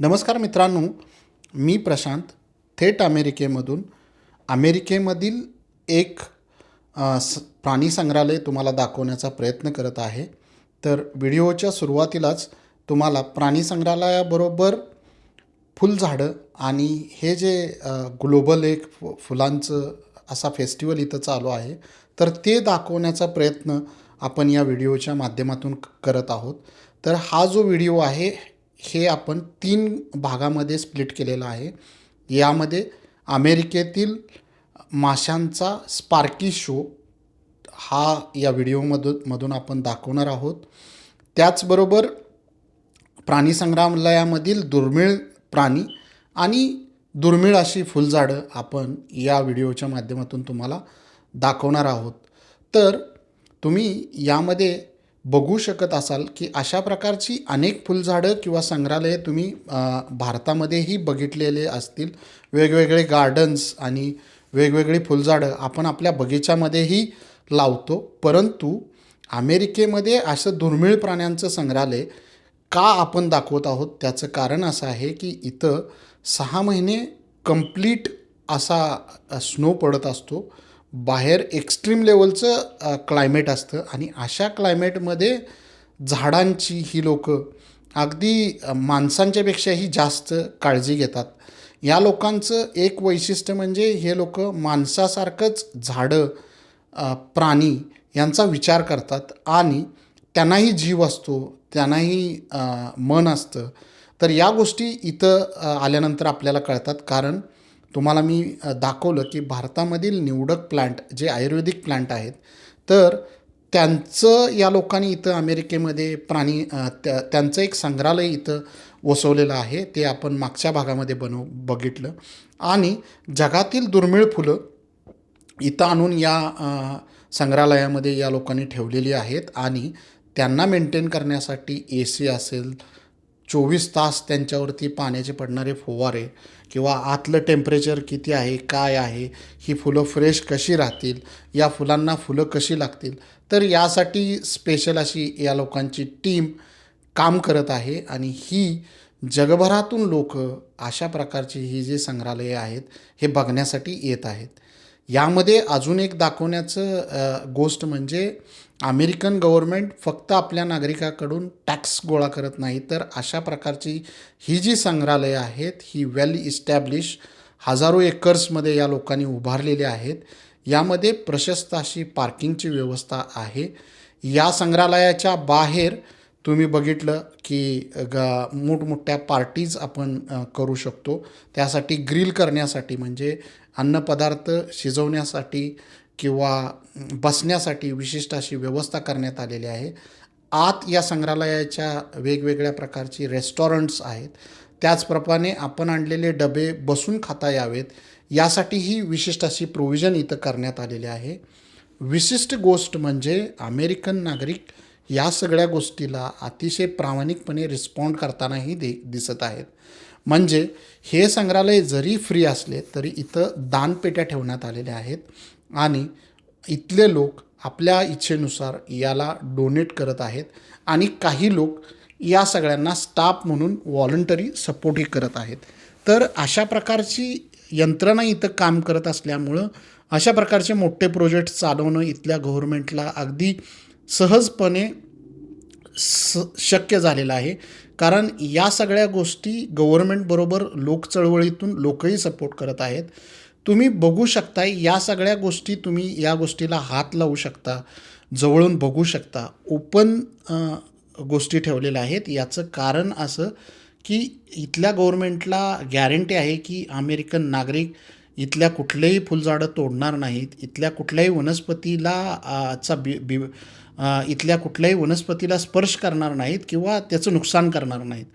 नमस्कार मित्रांनो मी प्रशांत थेट अमेरिकेमधून. अमेरिकेमधील एक स प्राणी संग्रहालय तुम्हाला दाखवण्याचा प्रयत्न करत आहे. तर व्हिडिओच्या सुरुवातीलाच तुम्हाला प्राणी संग्रहालयाबरोबर फुलझाडं आणि हे जे ग्लोबल एक फु फुलांचं असा फेस्टिवल इथं चालू आहे. तर ते दाखवण्याचा प्रयत्न आपण या व्हिडिओच्या माध्यमातून करत आहोत. तर हा जो व्हिडिओ आहे हे आपण तीन भागामध्ये स्प्लिट केलेलं आहे. यामध्ये अमेरिकेतील माशांचा स्पार्की शो हा या व्हिडिओमधून मधून आपण दाखवणार आहोत. त्याचबरोबर प्राणी संग्रहालयामधील दुर्मिळ प्राणी आणि दुर्मिळ अशी फुलझाडं आपण या व्हिडिओच्या माध्यमातून तुम्हाला दाखवणार आहोत. तर तुम्ही यामध्ये बघू शकत असाल की अशा प्रकारची अनेक फुलझाडं किंवा संग्रहालये तुम्ही भारतामध्येही बघितलेले असतील. वेगवेगळे गार्डन्स आणि वेगवेगळी फुलझाडं आपण आपल्या बगीच्यामध्येही लावतो. परंतु अमेरिकेमध्ये असं दुर्मिळ प्राण्यांचं संग्रहालय का आपण दाखवत आहोत? त्याचं कारण असं आहे की इथं सहा महिने कंप्लीट असा स्नो पडत असतो. बाहेर एक्स्ट्रीम लेवलचं क्लायमेट असतं. आणि अशा क्लायमेटमध्ये झाडांची ही लोक अगदी माणसांच्यापेक्षाही जास्त काळजी घेतात. या लोकांचं एक वैशिष्ट्य म्हणजे हे लोक माणसासारखंच झाडं प्राणी यांचा विचार करतात. आणि त्यांनाही जीव असतो त्यांनाही मन असतं. तर या गोष्टी इथं आल्यानंतर आपल्याला कळतात. कारण तुम्हाला मी दाखवलं की भारतामधील निवडक प्लांट जे आयुर्वेदिक प्लांट आहेत तर त्यांचं या लोकांनी इथं अमेरिकेमध्ये प्राणी त्या त्यांचं एक संग्रहालय इथं वसवलेलं आहे. ते आपण मागच्या भागामध्ये बनव बघितलं. आणि जगातील दुर्मिळ फुलं इथं आणून या संग्रहालयामध्ये या लोकांनी ठेवलेली आहेत. आणि त्यांना मेंटेन करण्यासाठी ए सी असेल चोवीस तास त्यांच्यावरती पाण्याचे पडणारे फवारे किंवा आतलं टेम्परेचर किती आहे काय आहे ही फुलं फ्रेश कशी राहतील या फुलांना फुलं कशी लागतील? तर यासाठी स्पेशल अशी या लोकांची टीम काम करत आहे आणि ही जगभरातून लोक अशा प्रकारची ही जी संग्रहालये आहेत हे बघण्यासाठी येत आहेत. यामध्ये अजून एक दाखवण्याचं गोष्ट म्हणजे अमेरिकन गव्हर्मेंट फक्त आपल्या नागरिकाकडून टॅक्स गोळा करत नाही तर अशा प्रकारची ही जी संग्रहालयं आहेत ही वेल इस्टॅब्लिश हजारो एकर्समध्ये या लोकांनी उभारलेली आहेत. यामध्ये प्रशस्त अशी पार्किंगची व्यवस्था आहे. या संग्रहालयाच्या बाहेर तुम्ही बघितलं की ग मोठमोठ्या पार्टीज आपण करू शकतो. त्यासाठी ग्रिल करण्यासाठी म्हणजे अन्नपदार्थ शिजवण्यासाठी किंवा बसण्यासाठी विशिष्ट अशी व्यवस्था करण्यात आलेली आहे. आत या संग्रहालयाच्या वेगवेगळ्या प्रकारची रेस्टॉरंट्स आहेत. त्याचप्रमाणे आपण आणलेले डबे बसून खाता यावेत. यासाठीही विशिष्ट अशी प्रोव्हिजन इथं करण्यात आलेली आहे. विशिष्ट गोष्ट म्हणजे अमेरिकन नागरिक या सगळ्या गोष्टीला अतिशय प्रामाणिकपणे रिस्पॉन्ड करतानाही दे दिसत आहेत. म्हणजे हे संग्रहालय जरी फ्री असले तरी इथं दानपेट्या ठेवण्यात आलेल्या आहेत आणि इथले लोक आपल्या इच्छेनुसार याला डोनेट करत आहेत आणि काही लोक या सगळ्यांना स्टाफ म्हणून व्हॉलंटरी सपोर्टही करत आहेत. तर अशा प्रकारची यंत्रणा इथं काम करत असल्यामुळं अशा प्रकारचे मोठे प्रोजेक्ट चालवणं इथल्या गव्हर्मेंटला अगदी सहजपणे स शक्य झालेलं आहे. कारण या सगळ्या गोष्टी गव्हर्मेंटबरोबर लोकचळवळीतून लोकही सपोर्ट करत आहेत. तुम्ही बघू शकताय या सगळ्या गोष्टी तुम्ही या गोष्टीला हात लावू शकता जवळून बघू शकता. ओपन गोष्टी ठेवलेल्या आहेत. याचं कारण असं की इथल्या गव्हर्मेंटला गॅरंटी आहे की अमेरिकन नागरिक इथल्या कुठलेही फुलझाडं तोडणार नाहीत. इथल्या कुठल्याही वनस्पतीला चा बि बि इथल्या कुठल्याही वनस्पतीला स्पर्श करणार नाहीत किंवा त्याचं नुकसान करणार नाहीत.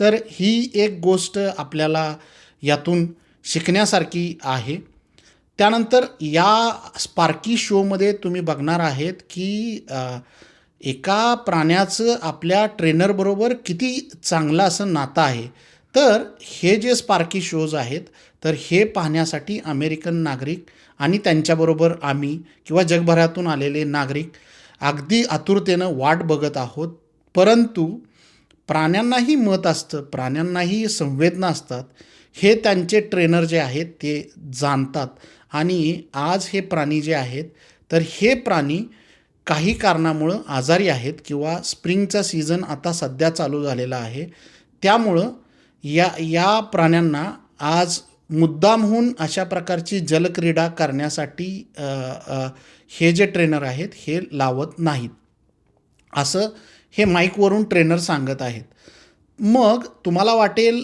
तर ही एक गोष्ट आपल्याला यातून शिकण्यासारखी आहे. त्यानंतर या स्पार्की शोमध्ये तुम्ही बघणार आहेत की एका प्राण्याचं आपल्या ट्रेनरबरोबर किती चांगलं असं नातं आहे. तर हे जे स्पार्की शोज आहेत तर हे पाहण्यासाठी अमेरिकन नागरिक आणि त्यांच्याबरोबर आम्ही किंवा जगभरातून आलेले नागरिक अगदी आतुरतेनं वाट बघत आहोत. परंतु प्राण्यांनाही मत असतं प्राण्यांनाही संवेदना असतात. हे त्यांचे ट्रेनर जे आहेत ते जाणतात. आणि आज हे प्राणी जे आहेत तर हे प्राणी काही कारणामुळं आजारी आहेत किंवा स्प्रिंगचा सीझन आता सध्या चालू झालेला आहे. त्यामुळं या या प्राण्यांना आज मुद्दामहून अशा प्रकारची जलक्रीडा करण्यासाठी हे जे ट्रेनर आहेत हे लावत नाहीत. असं हे माईकवरून ट्रेनर सांगत आहेत. मग तुम्हाला वाटेल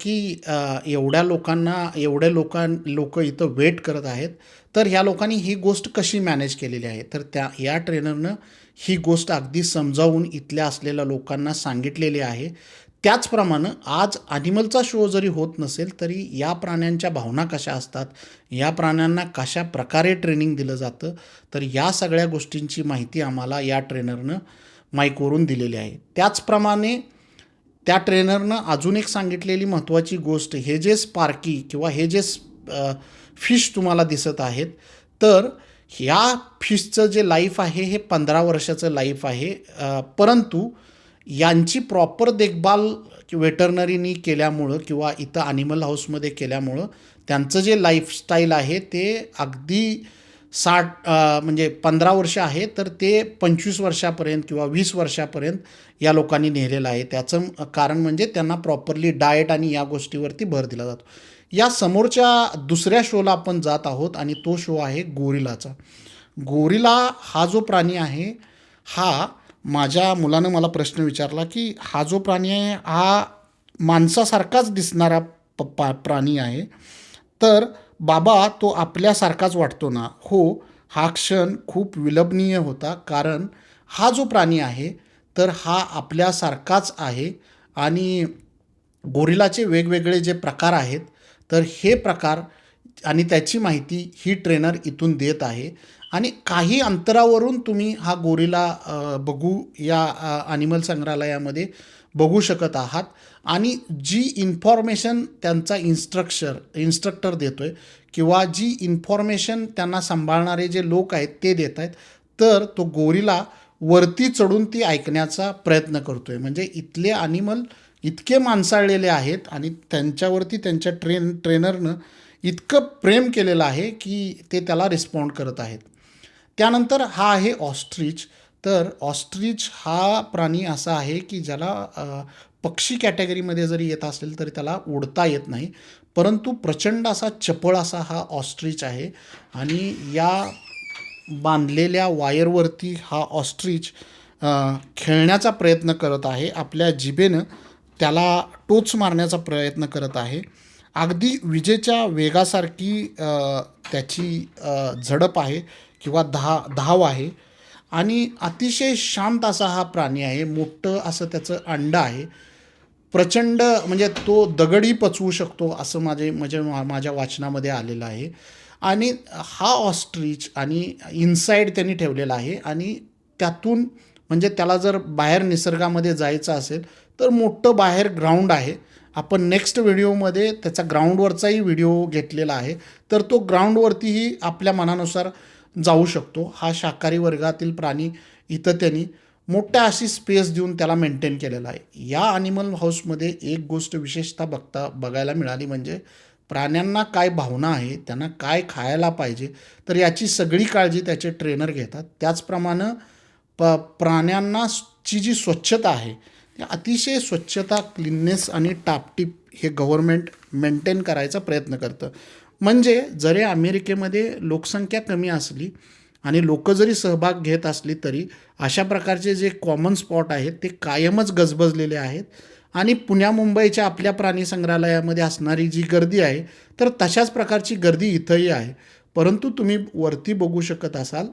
की एवढ्या लोकांना एवढ्या लोकां लोक इथं वेट करत आहेत तर ह्या लोकांनी ही गोष्ट कशी मॅनेज केलेली आहे? तर त्या या ट्रेनरनं ही गोष्ट अगदी समजावून इथल्या असलेल्या लोकांना सांगितलेली आहे. त्याचप्रमाणे आज ॲनिमलचा शो जरी होत नसेल तरी या प्राण्यांच्या भावना कशा असतात या प्राण्यांना कशा प्रकारे ट्रेनिंग दिलं जातं तर या सगळ्या गोष्टींची माहिती आम्हाला या ट्रेनरनं माईकवरून दिलेली आहे. त्याचप्रमाणे त्या ट्रेनरनं अजून एक सांगितलेली महत्त्वाची गोष्ट हे जे स्पार्की किंवा हे जे फिश तुम्हाला दिसत आहेत तर ह्या फिशचं जे लाईफ आहे हे पंधरा वर्षाचं लाईफ आहे परंतु यांची प्रॉपर देखभाल वेटरनरीनी केल्यामुळं किंवा इथं ॲनिमल हाऊसमध्ये केल्यामुळं त्यांचं जे लाईफस्टाईल आहे ते अगदी साठ म्हणजे पंधरा वर्ष आहे तर ते पंचवीस वर्षापर्यंत किंवा वीस वर्षापर्यंत या लोकांनी नेलेलं आहे. त्याचं कारण म्हणजे त्यांना प्रॉपरली डाएट आणि या गोष्टीवरती भर दिला जातो. या समोरच्या दुसऱ्या शोला आपण जात आहोत आणि तो शो आहे गोरिलाचा. गोरिला हा जो प्राणी आहे हा माझ्या मुलानं मला प्रश्न विचारला की हा जो प्राणी आहे हा माणसासारखाच दिसणारा प पा प्राणी आहे. तर बाबा तो आपल्यासारखाच वाटतो ना? हो हा क्षण खूप विलंबनीय होता कारण हा जो प्राणी आहे तर हा आपल्यासारखाच आहे आणि गोरिलाचे वेगवेगळे जे प्रकार आहेत तर हे प्रकार आणि त्याची माहिती ही ट्रेनर इथून देत आहे. आणि काही अंतरावरून तुम्ही हा गोरिला बघू या ॲनिमल संग्रहालयामध्ये बघू शकत आहात. आणि जी इन्फॉर्मेशन त्यांचा इन्स्ट्रक्चर इन्स्ट्रक्टर देतो आहे किंवा जी इन्फॉर्मेशन त्यांना सांभाळणारे जे लोक आहेत ते देत आहेत तर तो गोरिला वरती चढून ती ऐकण्याचा प्रयत्न करतो आहे म्हणजे इथले ॲनिमल इतके माणसाळलेले आहेत आणि त्यांच्यावरती त्यांच्या ट्रेन ट्रेनरनं इतकं प्रेम केलेलं आहे की ते त्याला रिस्पॉन्ड करत आहेत. त्यानंतर हा आहे ऑस्ट्रिच. तर ऑस्ट्रिच हा प्राणी असा आहे की ज्याला पक्षी कॅटेगरीमध्ये जरी येत असेल तरी त्याला उडता येत नाही. परंतु प्रचंड असा चपळ असा हा ऑस्ट्रिच आहे आणि या बांधलेल्या वायरवरती हा ऑस्ट्रिच खेळण्याचा प्रयत्न करत आहे. आपल्या जिभेनं त्याला टोच मारण्याचा प्रयत्न करत आहे. अगदी विजेच्या वेगासारखी त्याची झडप आहे. किंवा दहा धाव आहे. आणि अतिशय शांत असा हा प्राणी आहे मोठं असं त्याचं अंड आहे. प्रचंड म्हणजे तो दगडी पचवू शकतो असं माझे म्हणजे मा- माझ्या वाचनामध्ये आलेलं आहे. आणि हा ऑस्ट्रिच आणि इनसाईड त्यांनी ठेवलेला आहे आणि त्यातून म्हणजे त्याला जर बाहेर निसर्गामध्ये जायचं असेल तर मोठं बाहेर ग्राउंड आहे. आपण नेक्स्ट व्हिडिओमध्ये त्याचा ग्राउंडवरचाही व्हिडिओ घेतलेला आहे. तर तो ग्राउंडवरतीही आपल्या मनानुसार जाऊ शकतो. हा शाकाहारी वर्गातील प्राणी इथं त्यांनी मोठ्या अशी स्पेस देऊन त्याला मेंटेन केलेला आहे. या ॲनिमल हाऊसमध्ये एक गोष्ट विशेषतः बघता बघायला मिळाली म्हणजे प्राण्यांना काय भावना आहे त्यांना काय खायला पाहिजे तर याची सगळी काळजी त्याचे ट्रेनर घेतात. त्याचप्रमाणे प प्राण्यांना ची जी स्वच्छता आहे ती अतिशय स्वच्छता क्लिननेस आणि टापटीप हे गव्हर्मेंट मेंटेन करायचा प्रयत्न करतं. म्हणजे जरी अमेरिकेमध्ये लोकसंख्या कमी असली आणि लोक जरी सहभाग घेत असली तरी अशा प्रकारचे जे कॉमन स्पॉट आहेत ते कायमच गजबजलेले आहेत. आणि पुण्या मुंबईच्या आपल्या प्राणी संग्रहालयामध्ये असणारी जी गर्दी आहे तर तशाच प्रकारची गर्दी इथंही आहे. परंतु तुम्ही वरती बघू शकत असाल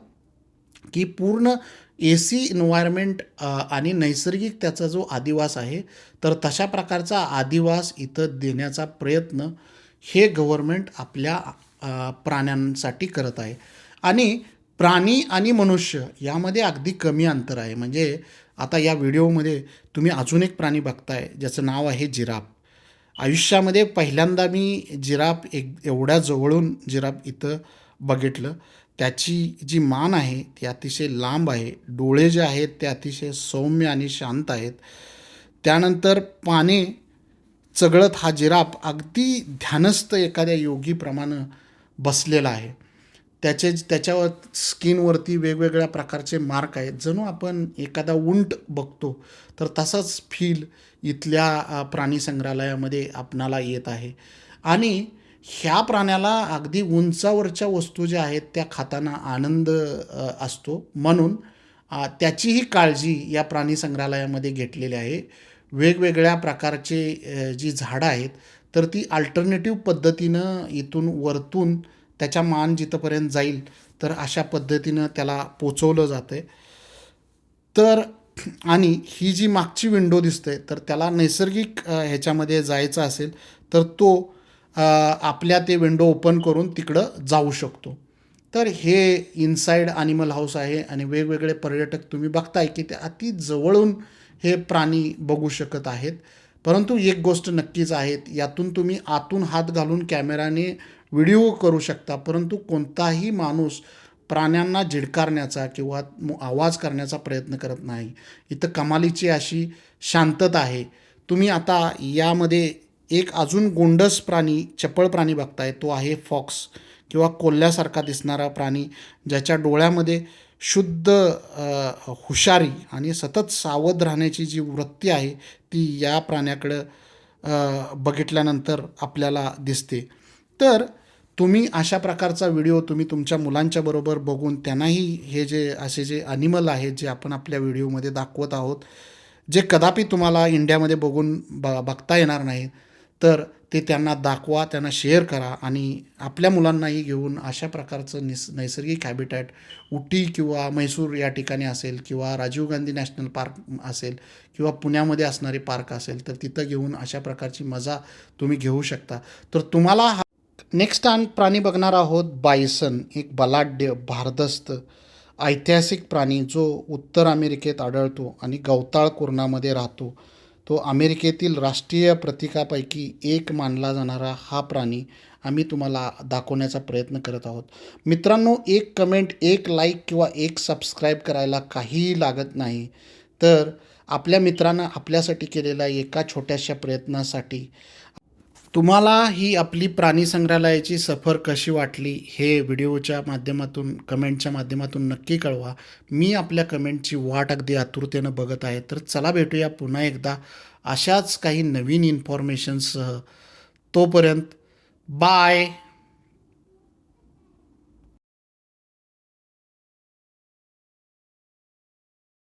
की पूर्ण ए सी इन्व्हायरमेंट आणि नैसर्गिक त्याचा जो आदिवास आहे तर तशा प्रकारचा आदिवास इथं देण्याचा प्रयत्न हे गव्हर्मेंट आपल्या प्राण्यांसाठी करत आहे. आणि प्राणी आणि मनुष्य यामध्ये अगदी कमी अंतर आहे. म्हणजे आता या व्हिडिओमध्ये तुम्ही अजून एक प्राणी बघताय ज्याचं नाव आहे जिराफ. आयुष्यामध्ये पहिल्यांदा मी जिराफ एक एवढ्या जवळून जिराफ इथं बघितलं. त्याची जी मान आहे ती अतिशय लांब आहे. डोळे जे आहेत ते अतिशय सौम्य आणि शांत आहेत. त्यानंतर पाने चगळत हा जिराफ अगदी ध्यानस्थ एखाद्या योगीप्रमाणे बसलेला आहे. त्याचे त्याच्यावर स्किनवरती वेगवेगळ्या प्रकारचे मार्क आहेत. जणू आपण एखादा उंट बघतो तर तसाच फील इथल्या प्राणीसंग्रहालयामध्ये प्राणी संग्रहालयामध्ये आपणाला येत आहे. आणि ह्या प्राण्याला अगदी उंचावरच्या वस्तू ज्या आहेत त्या खाताना आनंद असतो. म्हणून त्याचीही काळजी या प्राणी संग्रहालयामध्ये घेतलेली आहे. वेगवेगळ्या प्रकारचे जी झाडं आहेत तर ती अल्टरनेटिव्ह पद्धतीनं इथून वरतून त्याच्या मान जिथंपर्यंत जाईल तर अशा पद्धतीनं त्याला पोचवलं जातं आहे तर आणि ही जी मागची विंडो दिसते तर त्याला नैसर्गिक ह्याच्यामध्ये जायचं असेल तर तो आपल्या ते विंडो ओपन करून तिकडं जाऊ शकतो. तर हे इनसाईड ॲनिमल हाऊस आहे आणि वेगवेगळे पर्यटक तुम्ही बघताय की ते अति जवळून हे प्राणी बघू शकत आहेत. परंतु एक गोष्ट नक्कीच आहेत यातून तुम्ही आतून हात घालून कॅमेराने व्हिडिओ करू शकता. परंतु कोणताही माणूस प्राण्यांना झिडकारण्याचा किंवा मु- आवाज करण्याचा प्रयत्न करत नाही. इथं कमालीची अशी शांतता आहे. तुम्ही आता यामध्ये एक अजून गोंडस प्राणी चपळ प्राणी बघताय. तो आहे फॉक्स किंवा कोल्ह्यासारखा दिसणारा प्राणी ज्याच्या डोळ्यामध्ये शुद्ध हुशारी आणि सतत सावध राहण्याची जी वृत्ती आहे ती या प्राण्याकडं बघितल्यानंतर आपल्याला दिसते. तर तुम्ही अशा प्रकारचा व्हिडिओ तुम्ही तुमच्या मुलांच्या बरोबर बघून त्यांनाही हे जे असे जे ॲनिमल आहेत जे आपण आपल्या व्हिडिओमध्ये दाखवत आहोत जे कदापि तुम्हाला इंडियामध्ये बघून ब बघता येणार नाही तर ते त्यांना दाखवा त्यांना शेअर करा आणि आपल्या मुलांनाही घेऊन अशा प्रकारचं निस नैसर्गिक हॅबिटॅट उटी किंवा म्हैसूर या ठिकाणी असेल किंवा राजीव गांधी नॅशनल पार्क असेल किंवा पुण्यामध्ये असणारे पार्क असेल तर तिथं घेऊन अशा प्रकारची मजा तुम्ही घेऊ शकता. तर तुम्हाला हा नेक्स्ट आण प्राणी बघणार आहोत बायसन एक बलाढ्य भारदस्त ऐतिहासिक प्राणी जो उत्तर अमेरिकेत आढळतो आणि गवताळ कुरणामध्ये राहतो. तो अमेरिकेतील राष्ट्रीय प्रतीकापैकी एक मानला जाणारा हा प्राणी आम्ही तुम्हाला दाखवण्याचा प्रयत्न करत आहोत. मित्रांनो एक कमेंट एक लाईक किंवा एक सबस्क्राईब करायला काहीही लागत नाही. तर आपल्या मित्रांना आपल्यासाठी केलेल्या एका छोट्याशा प्रयत्नासाठी तुम्हाला ही आपली प्राणी संग्रहालयाची सफर कशी वाटली हे व्हिडिओच्या माध्यमातून कमेंटच्या माध्यमातून नक्की कळवा. मी आपल्या कमेंटची वाट अगदी आतुरतेनं बघत आहे. तर चला भेटूया पुन्हा एकदा अशाच काही नवीन इन्फॉर्मेशनसह तोपर्यंत बाय